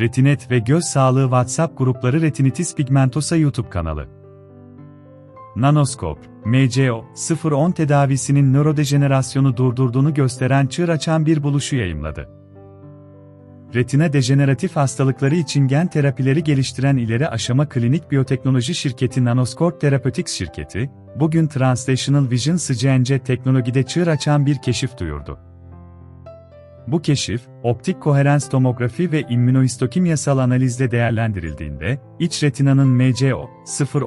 Retinet ve Göz Sağlığı WhatsApp grupları Retinitis Pigmentosa YouTube kanalı. Nanoskop, MCO, 010 tedavisinin nörodejenerasyonu durdurduğunu gösteren çığır açan bir buluşu yayımladı. Retina dejeneratif hastalıkları için gen terapileri geliştiren ileri aşama klinik biyoteknoloji şirketi Nanoscorp Therapeutics şirketi, bugün Translational Vision SCNC teknolojide çığır açan bir keşif duyurdu. Bu keşif, optik koherens tomografi ve immünohistokimyasal analizle değerlendirildiğinde, iç retinanın MCO,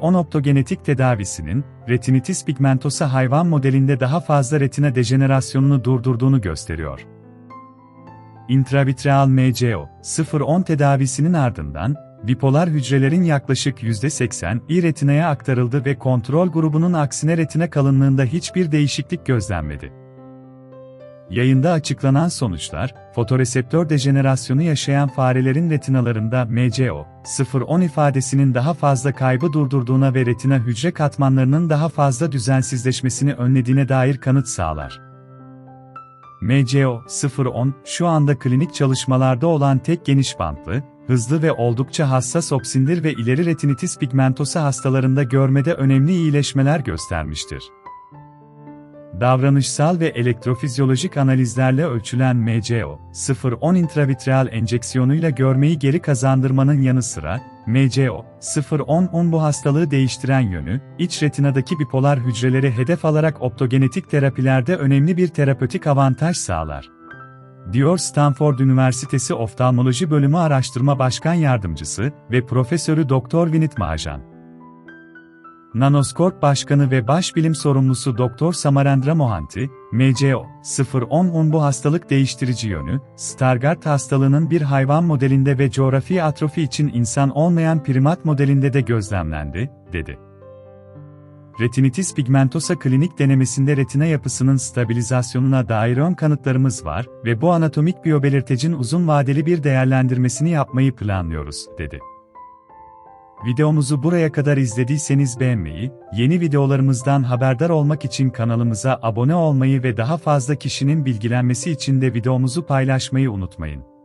010 optogenetik tedavisinin, retinitis pigmentosa hayvan modelinde daha fazla retina dejenerasyonunu durdurduğunu gösteriyor. Intravitreal MCO, 010 tedavisinin ardından, bipolar hücrelerin yaklaşık %80'i retinaya aktarıldı ve kontrol grubunun aksine retina kalınlığında hiçbir değişiklik gözlenmedi. Yayında açıklanan sonuçlar, fotoreseptör dejenerasyonu yaşayan farelerin retinalarında MCO, 0-10 ifadesinin daha fazla kaybı durdurduğuna ve retina hücre katmanlarının daha fazla düzensizleşmesini önlediğine dair kanıt sağlar. MCO 0-10, şu anda klinik çalışmalarda olan tek geniş bantlı, hızlı ve oldukça hassas opsindir ve ileri retinitis pigmentosa hastalarında görmede önemli iyileşmeler göstermiştir. Davranışsal ve elektrofizyolojik analizlerle ölçülen MCO, 0-10 intravitreal enjeksiyonuyla görmeyi geri kazandırmanın yanı sıra, MCO, 0-10-10 bu hastalığı değiştiren yönü, iç retinadaki bipolar hücreleri hedef alarak optogenetik terapilerde önemli bir terapötik avantaj sağlar. Diyor Stanford Üniversitesi Oftalmoloji Bölümü Araştırma Başkan Yardımcısı ve Profesörü Dr. Vinit Mahajan. Nanoscorp Başkanı ve Başbilim Sorumlusu Dr. Samarendra Mohanty, MCO, 010 bu hastalık değiştirici yönü, Stargardt hastalığının bir hayvan modelinde ve coğrafi atrofi için insan olmayan primat modelinde de gözlemlendi, dedi. Retinitis pigmentosa klinik denemesinde retina yapısının stabilizasyonuna dair ön kanıtlarımız var ve bu anatomik biyobelirtecin uzun vadeli bir değerlendirmesini yapmayı planlıyoruz, dedi. Videomuzu buraya kadar izlediyseniz beğenmeyi, yeni videolarımızdan haberdar olmak için kanalımıza abone olmayı ve daha fazla kişinin bilgilenmesi için de videomuzu paylaşmayı unutmayın.